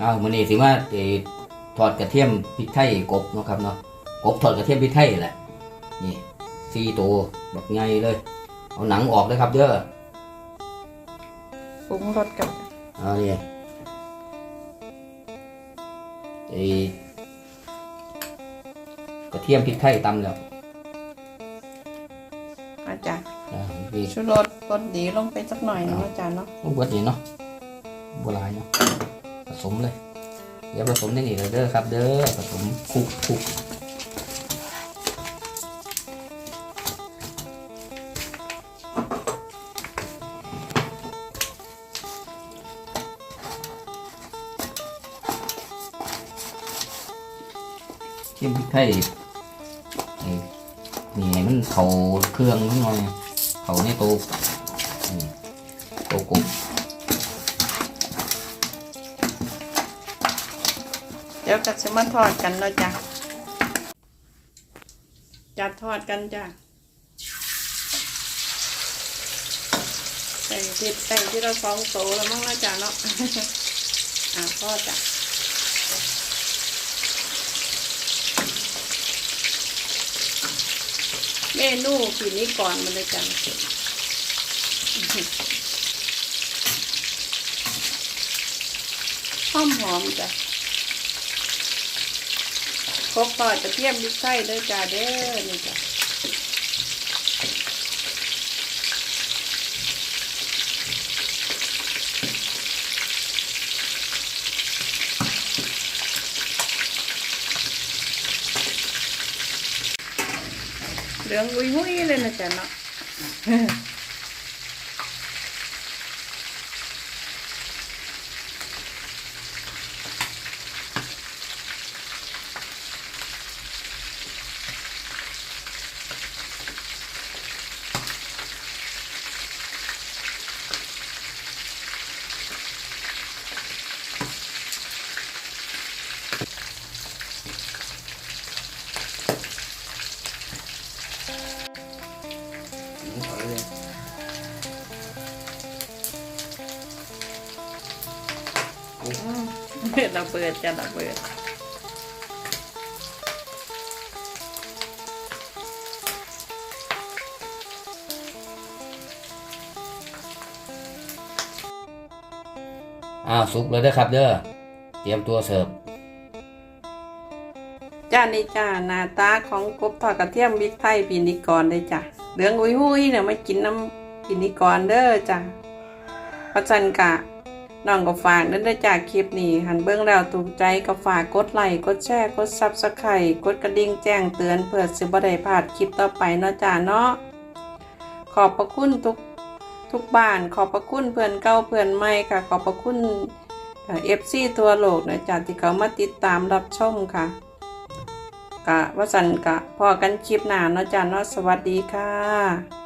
อ้าวมื้อนี้สิว่าเอ่อทอดกระเทียมพริกไทยกบเนาะครับเนาะกบทอดกระเทียมพริกไทยแหละนี่สี่ตัวบักใหญ่เลย เอาหนังออกเลยครับเด้อปรุงรสกับเอานี่ไอ้กระเทียมพริกไทยตำแล้วอาจารย์อ่าพี่ชูรสรสดีลงไปสักหน่อยนึงอาจารย์เนาะต้องเบิดนี่เนาะโบราณเนาะผ สมเลย เดี๋ยวผสมในนี่เลยเด้อครับ เด้อผสมคุกคุกเทียมพริกไทยนี่มันเขาเครื่องนิดหน่อยเขาในโตวนี่โตวกบ ดี๋ยวก็จะมาทอดกันแล้วจ้ะจะทอดกันจ้ะใส่ที่ใส่งที่เราสองโตแล้วมั้งอาจารย์เนาะอ่าทอดจ้ะเมนูปีนี้ก่อนมันเลยจ้ะหอมหอมจ้ะ ครกทอดกระเทียมพริกไทยเด้อจ้าเด้อนี่จ้ะเหลืองอุ้ยหุ้ยเลยนะจ๊ะเนาะ ระเบิดจะระเบิดอ้าวสุกเลยเด้อครับเด้อเตรียมตัวเสิร์ฟจ้านี่จ้าหน้าตาของกบทอดกระเทียมบิ๊กไทยปีนิกรได้จ้ะเหลืองอุ้ยหุ้ยเนี่ยมากินน้ำปีนิกรเด้อจ้ะเพราะฉะนันกะ น้องก็ฝากเด้อเด้จ้าคลิปนี้หันเบื้องแล้วถูกใจก็ฝากกดไลค์กดแชร์กดซับสไครต์กดกระดิ่งแจ้งเตือนเพื่อสิบได้พลาดคลิปต่อไปเนาะจ้าเนาะขอบพระคุณทุกทุกบ้านขอบพระคุณเพื่อนเก่าเพื่อนใหม่ค่ะ ขอบพระคุณเอฟซีทั่วโลกนะจ้าที่เขามาติดตามรับชมค่ะกะว่าสันกะพอกันคลิปหน้าเนาะจ้าเนาะสวัสดีค่ะ